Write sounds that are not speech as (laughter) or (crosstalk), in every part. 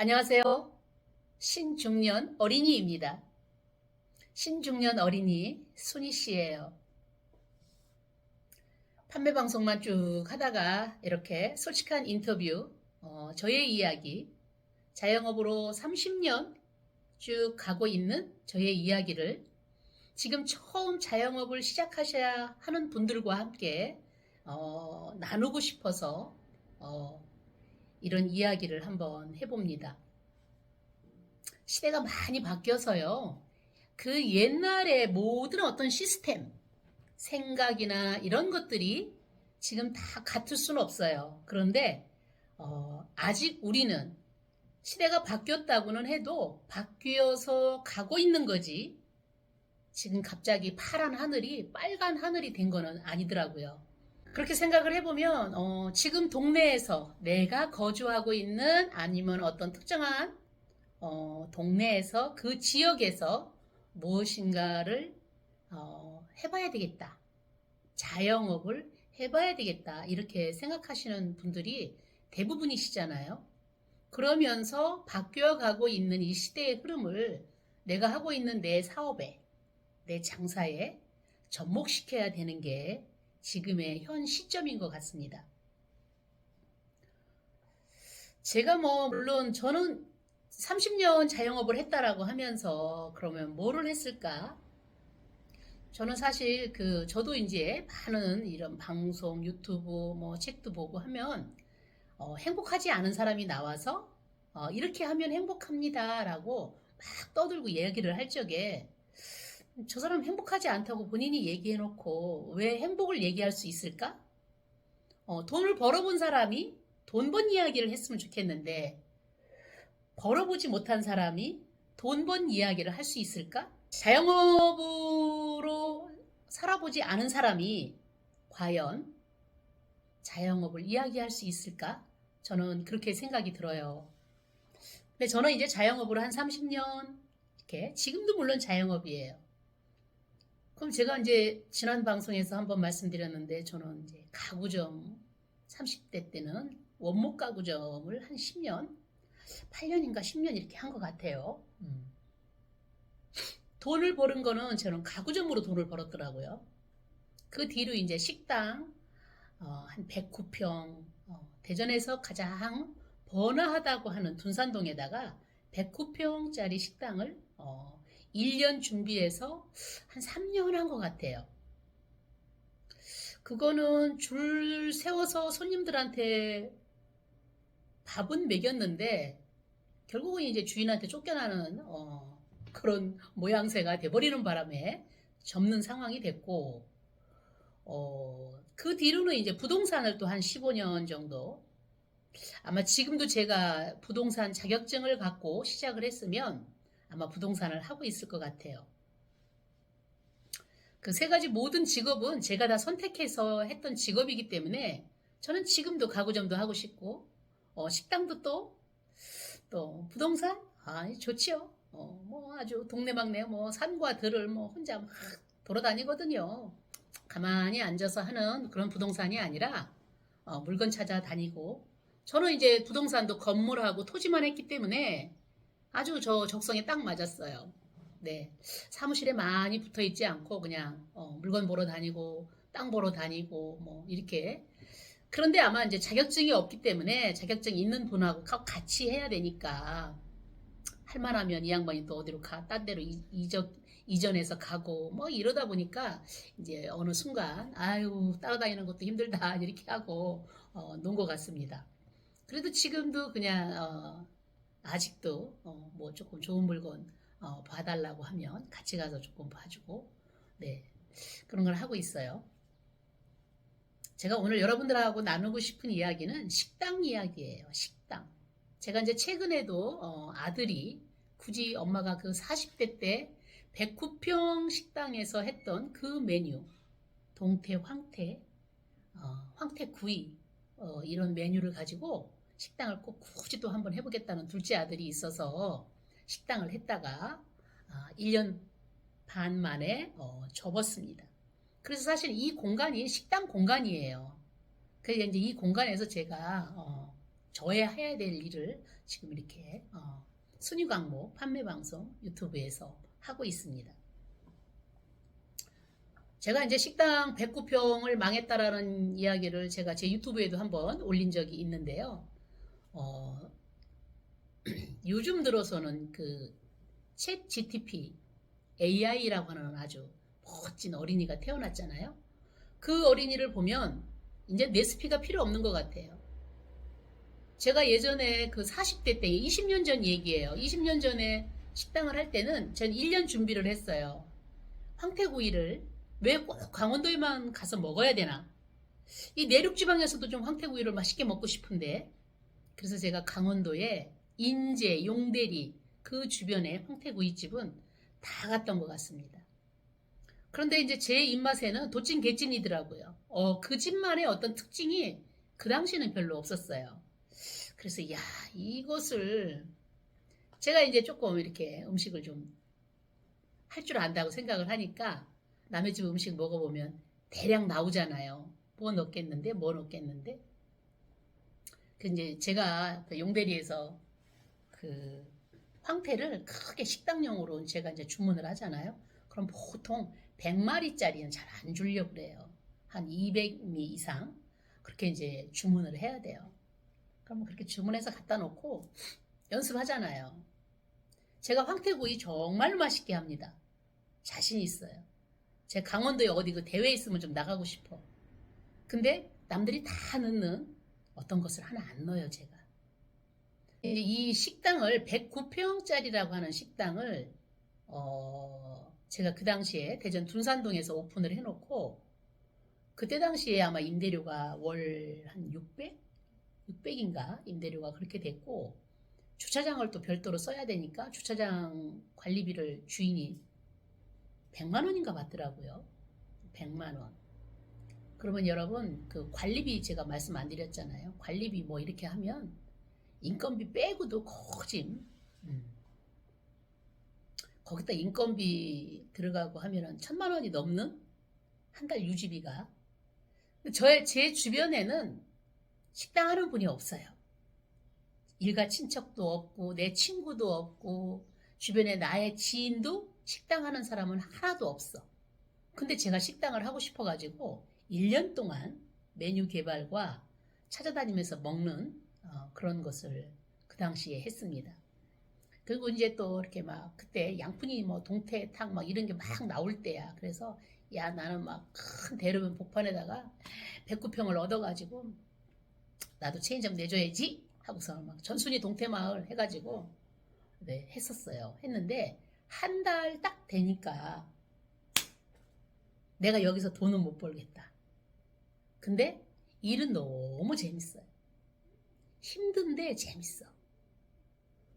안녕하세요. 신중년 어린이입니다. 신중년 어린이 순희 씨예요. 판매 방송만 쭉 하다가 이렇게 솔직한 인터뷰, 어, 저의 이야기, 자영업으로 30년 쭉 가고 있는 저의 이야기를 지금 처음 자영업을 시작하셔야 하는 분들과 함께 어, 나누고 싶어서 어, 이런 이야기를 한번 해봅니다. 시대가 많이 바뀌어서요. 그 옛날의 모든 어떤 시스템, 생각이나 이런 것들이 지금 다 같을 수는 없어요. 그런데 어, 아직 우리는 시대가 바뀌었다고는 해도 바뀌어서 가고 있는 거지. 지금 갑자기 파란 하늘이 빨간 하늘이 된 거는 아니더라고요. 그렇게 생각을 해보면 어, 지금 동네에서 내가 거주하고 있는 아니면 어떤 특정한 어, 동네에서 그 지역에서 무엇인가를 어, 해봐야 되겠다. 자영업을 해봐야 되겠다. 이렇게 생각하시는 분들이 대부분이시잖아요. 그러면서 바뀌어가고 있는 이 시대의 흐름을 내가 하고 있는 내 사업에, 내 장사에 접목시켜야 되는 게 지금의 현 시점인 것 같습니다. 제가 뭐, 물론 저는 30년 자영업을 했다라고 하면서 그러면 뭐를 했을까? 저는 사실 그, 저도 이제 많은 이런 방송, 유튜브, 뭐 책도 보고 하면 어, 행복하지 않은 사람이 나와서 어, 이렇게 하면 행복합니다라고 막 떠들고 얘기를 할 적에 저 사람 행복하지 않다고 본인이 얘기해놓고 왜 행복을 얘기할 수 있을까? 어, 돈을 벌어본 사람이 돈 번 이야기를 했으면 좋겠는데 벌어보지 못한 사람이 돈 번 이야기를 할 수 있을까? 자영업으로 살아보지 않은 사람이 과연 자영업을 이야기할 수 있을까? 저는 그렇게 생각이 들어요. 근데 저는 이제 자영업으로 한 30년, 이렇게, 지금도 물론 자영업이에요. 그럼 제가 이제 지난 방송에서 한번 말씀드렸는데, 저는 이제 가구점, 30대 때는 원목 가구점을 한 10년, 8년인가 10년 이렇게 한 것 같아요. 음. 돈을 버는 거는 저는 가구점으로 돈을 벌었더라고요. 그 뒤로 이제 식당, 어, 한 109평, 어, 대전에서 가장 번화하다고 하는 둔산동에다가 109평짜리 식당을 어, 1년 준비해서 한 3년 한 것 같아요. 그거는 줄 세워서 손님들한테 밥은 먹였는데 결국은 이제 주인한테 쫓겨나는 어, 그런 모양새가 돼버리는 바람에 접는 상황이 됐고 어, 그 뒤로는 이제 부동산을 또 한 15년 정도 아마 지금도 제가 부동산 자격증을 갖고 시작을 했으면 아마 부동산을 하고 있을 것 같아요. 그 세 가지 모든 직업은 제가 다 선택해서 했던 직업이기 때문에 저는 지금도 가구점도 하고 싶고 어, 식당도 또, 또 부동산 아 좋지요. 어, 뭐 아주 동네방네 뭐 산과 들을 뭐 혼자 막 돌아다니거든요. 가만히 앉아서 하는 그런 부동산이 아니라 어, 물건 찾아다니고 저는 이제 부동산도 건물하고 토지만 했기 때문에 아주 저 적성에 딱 맞았어요. 네. 사무실에 많이 붙어 있지 않고 그냥 어, 물건 보러 다니고 땅 보러 다니고 뭐 이렇게 그런데 아마 이제 자격증이 없기 때문에 자격증 있는 분하고 같이 해야 되니까 할만하면 이 양반이 또 어디로 가, 딴 데로 이, 이적, 이전해서 가고, 뭐 이러다 보니까 이제 어느 순간, 아유, 따라다니는 것도 힘들다, 이렇게 하고, 어, 논 것 같습니다. 그래도 지금도 그냥, 어, 아직도, 어, 뭐 조금 좋은 물건, 어, 봐달라고 하면 같이 가서 조금 봐주고, 네. 그런 걸 하고 있어요. 제가 오늘 여러분들하고 나누고 싶은 이야기는 식당 이야기예요. 식당. 제가 이제 최근에도 어, 아들이 굳이 엄마가 그 40대 때 109평 식당에서 했던 그 메뉴 동태 황태 어, 황태 구이 어, 이런 메뉴를 가지고 식당을 꼭 굳이 또 한번 해보겠다는 둘째 아들이 있어서 식당을 했다가 1년 반 만에 어, 접었습니다. 그래서 사실 이 공간이 식당 공간이에요. 그래서 이제 이 공간에서 제가 어, 저의 해야 될 일을 지금 이렇게 어, 순위 광고 판매 방송 유튜브에서 하고 있습니다. 제가 이제 식당 109평을 망했다라는 이야기를 제가 제 유튜브에도 한번 올린 적이 있는데요. 어, (clears throat) 요즘 들어서는 그챗 GTP AI라고 하는 아주 멋진 어린이가 태어났잖아요. 그 어린이를 보면 이제 레시피가 필요 없는 것 같아요. 제가 예전에 그 40대 때 20년 전 얘기예요. 20년 전에 식당을 할 때는 전 1년 준비를 했어요. 황태구이를 왜 꼭 강원도에만 가서 먹어야 되나? 이 내륙 지방에서도 좀 황태구이를 맛있게 먹고 싶은데 그래서 제가 강원도에 인제, 용대리 그 주변에 황태구이 집은 다 갔던 것 같습니다. 그런데 이제 제 입맛에는 도찐 개찐이더라고요. 어, 그 집만의 어떤 특징이 그 당시는 별로 없었어요. 그래서 야 이것을 제가 이제 조금 이렇게 음식을 좀 할 줄 안다고 생각을 하니까 남의 집 음식 먹어보면 대략 나오잖아요. 뭐 넣겠는데 뭐 넣겠는데. 그 이제 제가 그 용대리에서 그 황태를 크게 식당용으로 제가 이제 주문을 하잖아요. 그럼 보통 100마리짜리는 잘 안 주려고 그래요. 한 200미 이상 그렇게 이제 주문을 해야 돼요. 그러면 그렇게 주문해서 갖다 놓고 연습하잖아요. 제가 황태구이 정말 맛있게 합니다. 자신 있어요. 제 강원도에 어디 그 대회 있으면 좀 나가고 싶어. 근데 남들이 다 넣는 어떤 것을 하나 안 넣어요, 제가. 이 식당을 109평짜리라고 하는 식당을 어, 제가 그 당시에 대전 둔산동에서 오픈을 해놓고 그때 당시에 아마 임대료가 월 한 600? 600인가 임대료가 그렇게 됐고 주차장을 또 별도로 써야 되니까 주차장 관리비를 주인이 100만 원인가 받더라고요. 100만 원. 그러면 여러분 그 관리비 제가 말씀 안 드렸잖아요. 관리비 뭐 이렇게 하면 인건비 빼고도 거짐. 음. 거기다 인건비 들어가고 하면은 천만 원이 넘는 한 달 유지비가. 저의 제 주변에는 식당 하는 분이 없어요. 일가 친척도 없고 내 친구도 없고 주변에 나의 지인도 식당 하는 사람은 하나도 없어. 근데 제가 식당을 하고 싶어가지고 1년 동안 메뉴 개발과 찾아다니면서 먹는 어, 그런 것을 그 당시에 했습니다. 그리고 이제 또 이렇게 막 그때 양푼이 뭐 동태탕 막 이런 게 막 나올 때야. 그래서 야 나는 막 큰 대로변 복판에다가 백구평을 얻어가지고 나도 체인점 내줘야지 하고서 막 전순이 동태마을 해가지고 네, 했었어요. 했는데 한 달 딱 되니까 내가 여기서 돈은 못 벌겠다. 근데 일은 너무 재밌어요. 힘든데 재밌어.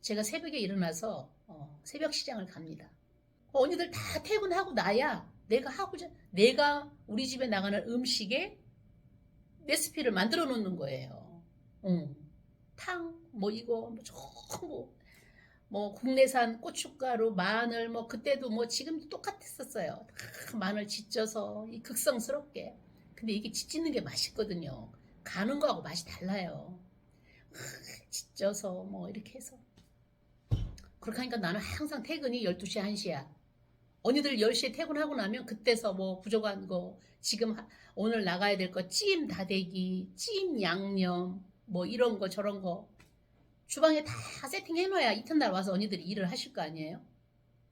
제가 새벽에 일어나서 어, 새벽 시장을 갑니다. 어, 언니들 다 퇴근하고 나야 내가 하고자 내가 우리 집에 나가는 음식에 레시피를 만들어 놓는 거예요. 응. 탕, 뭐 이거, 뭐 전부 뭐 국내산 고춧가루, 마늘, 뭐 그때도 뭐 지금도 똑같았었어요. 다 마늘 지져서 이 극성스럽게. 근데 이게 지지는 게 맛있거든요. 가는 거하고 맛이 달라요. 지져서 뭐 이렇게 해서. 그렇게 하니까 나는 항상 퇴근이 12시, 1시야. 언니들 10시에 퇴근하고 나면 그때서 뭐 부족한 거, 지금 오늘 나가야 될 거, 찜 다대기, 찜 양념, 뭐 이런 거 저런 거 주방에 다 세팅해놔야 이튿날 와서 언니들이 일을 하실 거 아니에요?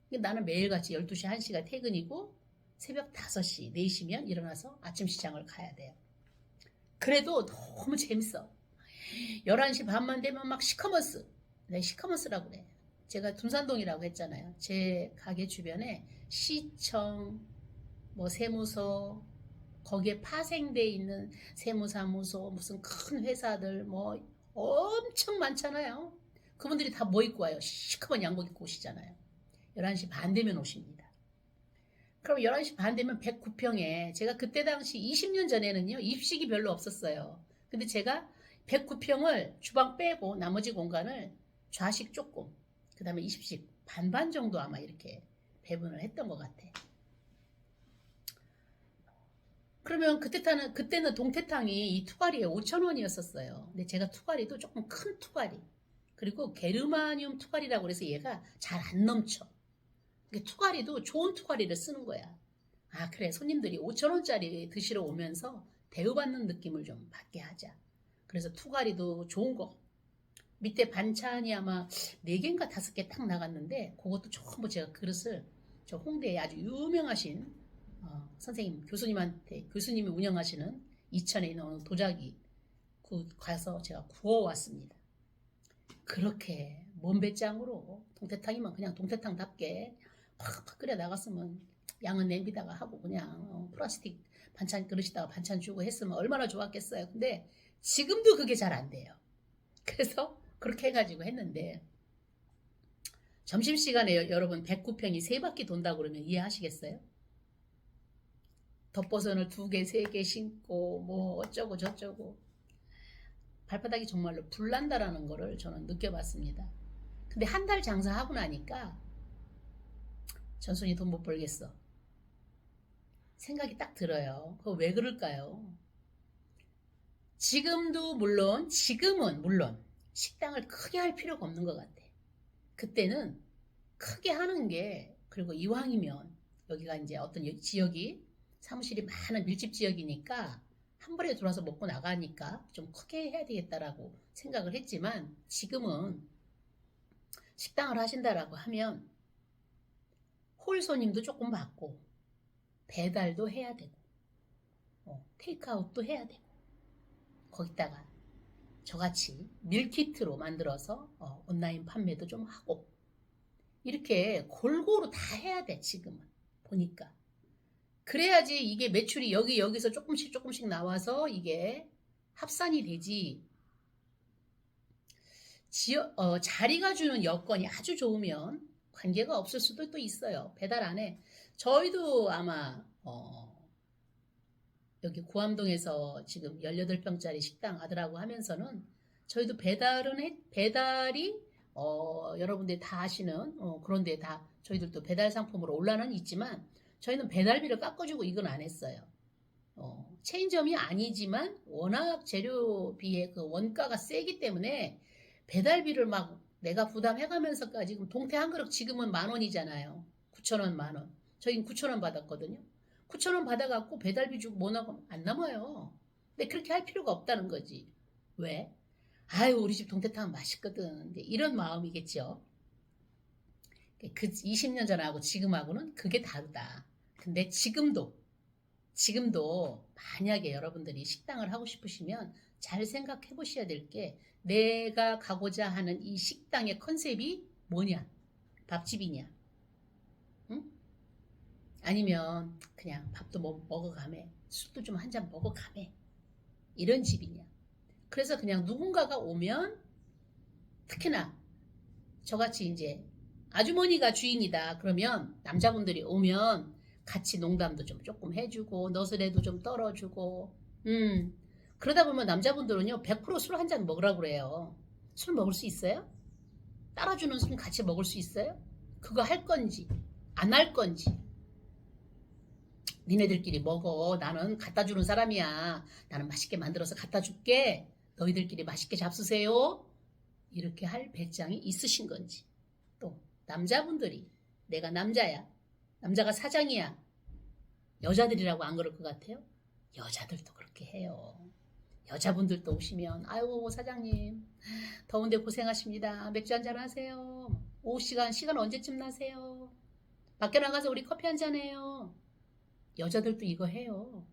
나는 매일같이 12시, 1시가 퇴근이고 새벽 5시, 4시면 일어나서 아침 시장을 가야 돼요. 그래도 너무 재밌어. 11시 반만 되면 막 시커먼스. 네, 시커먼스라고 그래. 제가 둔산동이라고 했잖아요. 제 가게 주변에 시청, 뭐 세무서, 거기에 파생돼 있는 세무사무소, 무슨 큰 회사들 뭐 엄청 많잖아요. 그분들이 다 뭐 입고 와요? 시커먼 양복 입고 오시잖아요. 11시 반 되면 오십니다. 그럼 11시 반 되면 109평에 제가 그때 당시 20년 전에는요. 입식이 별로 없었어요. 근데 제가 109평을 주방 빼고 나머지 공간을 좌식 조금 그 다음에 20식 반반 정도 아마 이렇게 배분을 했던 것 같아. 그러면 그때 타는 그때는 동태탕이 이 투가리에 5천 원이었었어요. 근데 제가 투가리도 조금 큰 투가리, 그리고 게르마늄 투과리라고 그래서 얘가 잘 안 넘쳐. 투과리도 좋은 투과리를 쓰는 거야. 아 그래 손님들이 5천 원짜리 드시러 오면서 대우받는 느낌을 좀 받게 하자. 그래서 투과리도 좋은 거. 밑에 반찬이 아마 4개인가 5개 딱 나갔는데 그것도 전부 제가 그릇을 저 홍대에 아주 유명하신 어, 선생님 교수님한테 교수님이 운영하시는 이천에 있는 도자기 그 가서 제가 구워왔습니다. 그렇게 먼 배짱으로 동태탕이면 그냥 동태탕답게 팍팍 끓여 나갔으면 양은 냄비다가 하고 그냥 어, 플라스틱 반찬 그릇에다가 반찬 주고 했으면 얼마나 좋았겠어요. 근데 지금도 그게 잘 안 돼요. 그래서 (laughs) 그렇게 해가지고 했는데 점심시간에 여러분 백구평이 세 바퀴 돈다고 그러면 이해하시겠어요? 덮버선을 두 개, 세 개 신고 뭐 어쩌고 저쩌고 발바닥이 정말로 불난다라는 거를 저는 느껴봤습니다. 근데 한 달 장사하고 나니까 전순이 돈 못 벌겠어. 생각이 딱 들어요. 그거 왜 그럴까요? 지금도 물론 지금은 물론 식당을 크게 할 필요가 없는 것 같아. 그때는 크게 하는 게 그리고 이왕이면 여기가 이제 어떤 여- 지역이 사무실이 많은 밀집 지역이니까 한 번에 들어와서 먹고 나가니까 좀 크게 해야 되겠다라고 생각을 했지만 지금은 식당을 하신다라고 하면 홀 손님도 조금 받고 배달도 해야 되고 어, 테이크아웃도 해야 되고 거기다가 저같이 밀키트로 만들어서 어, 온라인 판매도 좀 하고 이렇게 골고루 다 해야 돼 지금은. 보니까. 그래야지 이게 매출이 여기 여기서 조금씩 조금씩 나와서 이게 합산이 되지. 지역 어, 자리가 주는 여건이 아주 좋으면 관계가 없을 수도 또 있어요 배달 안에 저희도 아마 어, 여기 구암동에서 지금 18평짜리 식당 아들하고 하면서는 저희도 배달은 해, 배달이 어, 여러분들 다 아시는 어, 그런 데 다 저희들도 배달 상품으로 올라는 있지만 저희는 배달비를 깎아주고 이건 안 했어요. 어, 체인점이 아니지만 워낙 재료비의 그 원가가 세기 때문에 배달비를 막 내가 부담해가면서까지 동태 한 그릇 지금은 만 원이잖아요. 9천 원, 만 원. 저희는 9천 원 받았거든요. 9천 원 받아갖고 배달비 주고 뭐 나가면 안 남아요. 근데 그렇게 할 필요가 없다는 거지. 왜? 아유 우리 집 동태탕 맛있거든. 이런 마음이겠죠. 그 20년 전하고 지금하고는 그게 다르다. 근데 지금도 지금도 만약에 여러분들이 식당을 하고 싶으시면 잘 생각해 보셔야 될 게 내가 가고자 하는 이 식당의 컨셉이 뭐냐? 밥집이냐? 응? 아니면 그냥 밥도 뭐 먹어가매 술도 좀 한 잔 먹어가매 이런 집이냐? 그래서 그냥 누군가가 오면 특히나 저같이 이제 아주머니가 주인이다 그러면 남자분들이 오면 같이 농담도 좀 조금 해주고 너스레도 좀 떨어주고 음 그러다 보면 남자분들은요 100%술 한 잔 먹으라고 그래요. 술 먹을 수 있어요? 따라주는 술 같이 먹을 수 있어요? 그거 할 건지 안 할 건지. 니네들끼리 먹어. 나는 갖다 주는 사람이야. 나는 맛있게 만들어서 갖다 줄게. 너희들끼리 맛있게 잡수세요. 이렇게 할 배짱이 있으신 건지. 또 남자분들이 내가 남자야. 남자가 사장이야. 여자들이라고 안 그럴 것 같아요? 여자들도 그렇게 해요 여자분들도 오시면 아유 사장님 더운데 고생하십니다 맥주 한잔 하세요 오후 시간 시간 언제쯤 나세요 밖에 나가서 우리 커피 한잔 해요 여자들도 이거 해요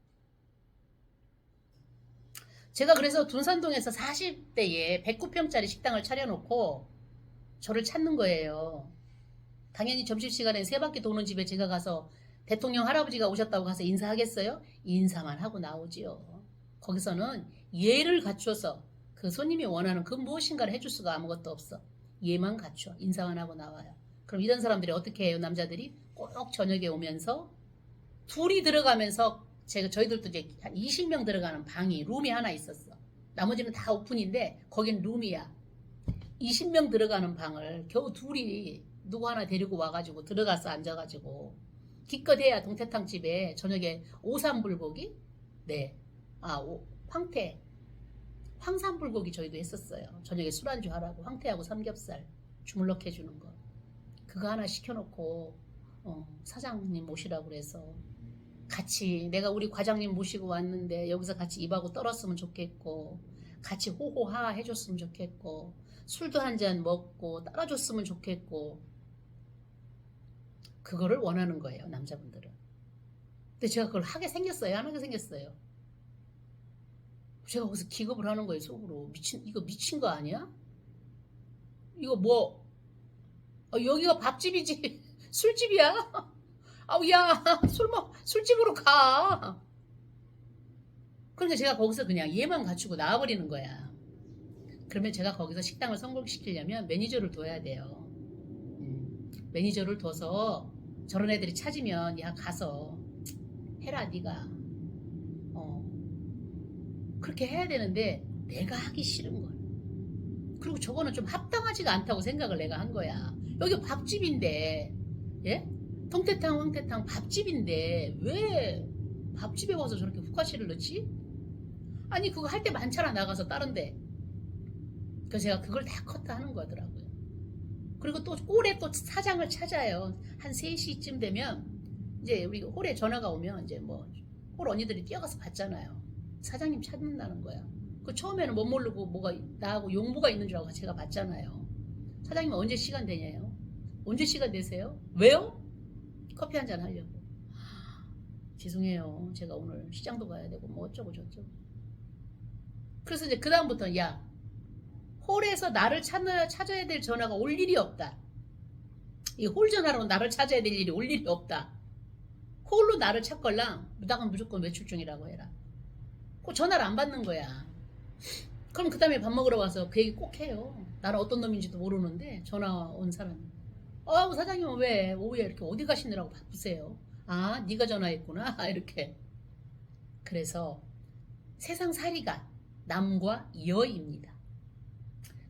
제가 그래서 둔산동에서 40대에 109평짜리 식당을 차려놓고 저를 찾는 거예요. 당연히 점심시간에 세 바퀴 도는 집에 제가 가서 대통령 할아버지가 오셨다고 가서 인사하겠어요? 인사만 하고 나오지요. 거기서는 예를 갖춰서 그 손님이 원하는 그 무엇인가를 해줄 수가 아무것도 없어. 예만 갖춰. 인사만 하고 나와요. 그럼 이런 사람들이 어떻게 해요? 남자들이 꼭 저녁에 오면서 둘이 들어가면서 제가 저희들도 이제 한 20명 들어가는 방이 룸이 하나 있었어. 나머지는 다 오픈인데 거긴 룸이야. 20명 들어가는 방을 겨우 둘이 누구 하나 데리고 와가지고 들어가서 앉아가지고 기껏 해야 동태탕 집에 저녁에 오삼불고기 네, 아 오- 황태 황산불고기 저희도 했었어요. 저녁에 술안주 하라고 황태하고 삼겹살 주물럭 해주는 거. 그거 하나 시켜놓고 어, 사장님 모시라고 그래서 같이 내가 우리 과장님 모시고 왔는데 여기서 같이 입하고 떨었으면 좋겠고 같이 호호하 해줬으면 좋겠고 술도 한 잔 먹고 따라줬으면 좋겠고 그거를 원하는 거예요 남자분들은 근데 제가 그걸 하게 생겼어요 안 하게 생겼어요 제가 거기서 기겁을 하는 거예요 속으로 미친 이거 미친 거 아니야? 이거 뭐 어, 여기가 밥집이지 (laughs) 술집이야? (laughs) 아우 야술 먹 술집으로 가. 그러니까 제가 거기서 그냥 얘만 갖추고 나와버리는 거야. 그러면 제가 거기서 식당을 성공시키려면 매니저를 둬야 돼요. 음, 매니저를 둬서 저런 애들이 찾으면 야 가서 해라 네가. 어 그렇게 해야 되는데 내가 하기 싫은 거야. 그리고 저거는 좀 합당하지가 않다고 생각을 내가 한 거야. 여기 밥집인데, 예? 통태탕, 황태탕 밥집인데, 왜 밥집에 와서 저렇게 후카시를 넣지? 아니, 그거 할 때 많잖아, 나가서 다른데. 그래서 제가 그걸 다 컸다 하는 거더라고요. 그리고 또 홀에 또 사장을 찾아요. 한 3시쯤 되면, 이제 우리 홀에 전화가 오면, 이제 뭐, 홀 언니들이 뛰어가서 봤잖아요. 사장님 찾는다는 거야. 그 처음에는 못 모르고 뭐가 나하고 용부가 있는 줄 알고 제가 봤잖아요. 사장님 언제 시간 되냐요? 언제 시간 되세요? 왜요? 커피 한 잔 하려고. 죄송해요. 제가 오늘 시장도 가야 되고 뭐 어쩌고 저쩌고. 그래서 이제 그 다음부터 야 홀에서 나를 찾아, 찾아야 될 전화가 올 일이 없다. 이 홀 전화로 나를 찾아야 될 일이 올 일이 없다. 홀로 나를 찾걸랑 나는 무조건 외출 중이라고 해라. 꼭 전화를 안 받는 거야. 그럼 그 다음에 밥 먹으러 와서 그 얘기 꼭 해요. 나는 어떤 놈인지도 모르는데 전화 온 사람이. 어 사장님은 왜 오후에 이렇게 어디 가시느라고 바쁘세요? 아 네가 전화했구나 (laughs) 이렇게. 그래서 세상 살이가 남과 여입니다.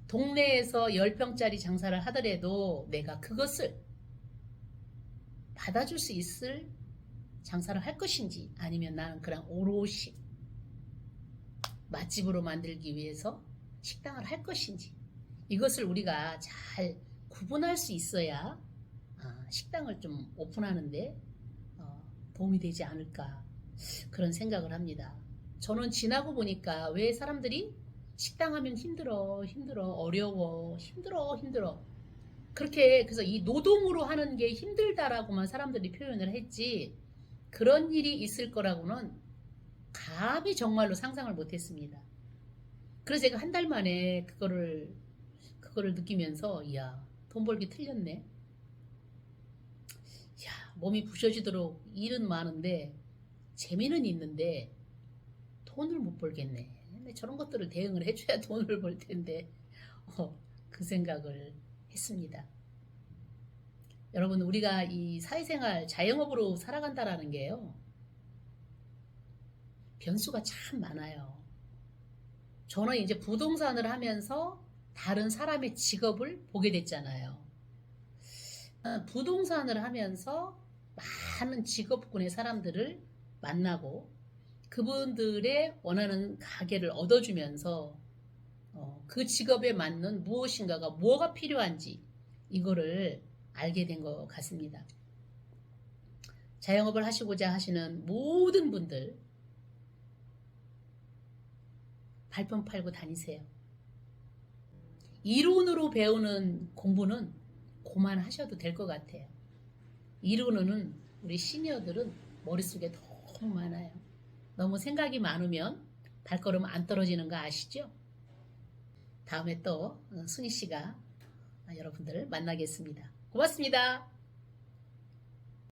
동네에서 10평짜리 장사를 하더라도 내가 그것을 받아줄 수 있을 장사를 할 것인지 아니면 나는 그냥 오롯이 맛집으로 만들기 위해서 식당을 할 것인지 이것을 우리가 잘 구분할 수 있어야 아, 식당을 좀 오픈하는데 어, 도움이 되지 않을까 그런 생각을 합니다. 저는 지나고 보니까 왜 사람들이 식당 하면 힘들어 힘들어 어려워 힘들어 힘들어 그렇게 그래서 이 노동으로 하는 게 힘들다라고만 사람들이 표현을 했지 그런 일이 있을 거라고는 감히 정말로 상상을 못했습니다. 그래서 제가 한 달 만에 그거를 그거를 느끼면서 이야 돈 벌기 틀렸네. 야 몸이 부셔지도록 일은 많은데 재미는 있는데 돈을 못 벌겠네. 저런 것들을 대응을 해줘야 (laughs) 돈을 벌 텐데 어, 그 생각을 했습니다. 여러분 우리가 이 사회생활 자영업으로 살아간다라는 게요. 변수가 참 많아요. 저는 이제 부동산을 하면서 다른 사람의 직업을 보게 됐잖아요. 어, 부동산을 하면서 많은 직업군의 사람들을 만나고 그분들의 원하는 가게를 얻어주면서 어, 그 직업에 맞는 무엇인가가 뭐가 필요한지 이거를 알게 된 것 같습니다. 자영업을 하시고자 하시는 모든 분들 발품 팔고 다니세요. 이론으로 배우는 공부는 그만하셔도 될 것 같아요. 이론은 우리 시니어들은 머릿속에 너무 많아요. 너무 생각이 많으면 발걸음 안 떨어지는 거 아시죠? 다음에 또 순희 씨가 여러분들을 만나겠습니다. 고맙습니다.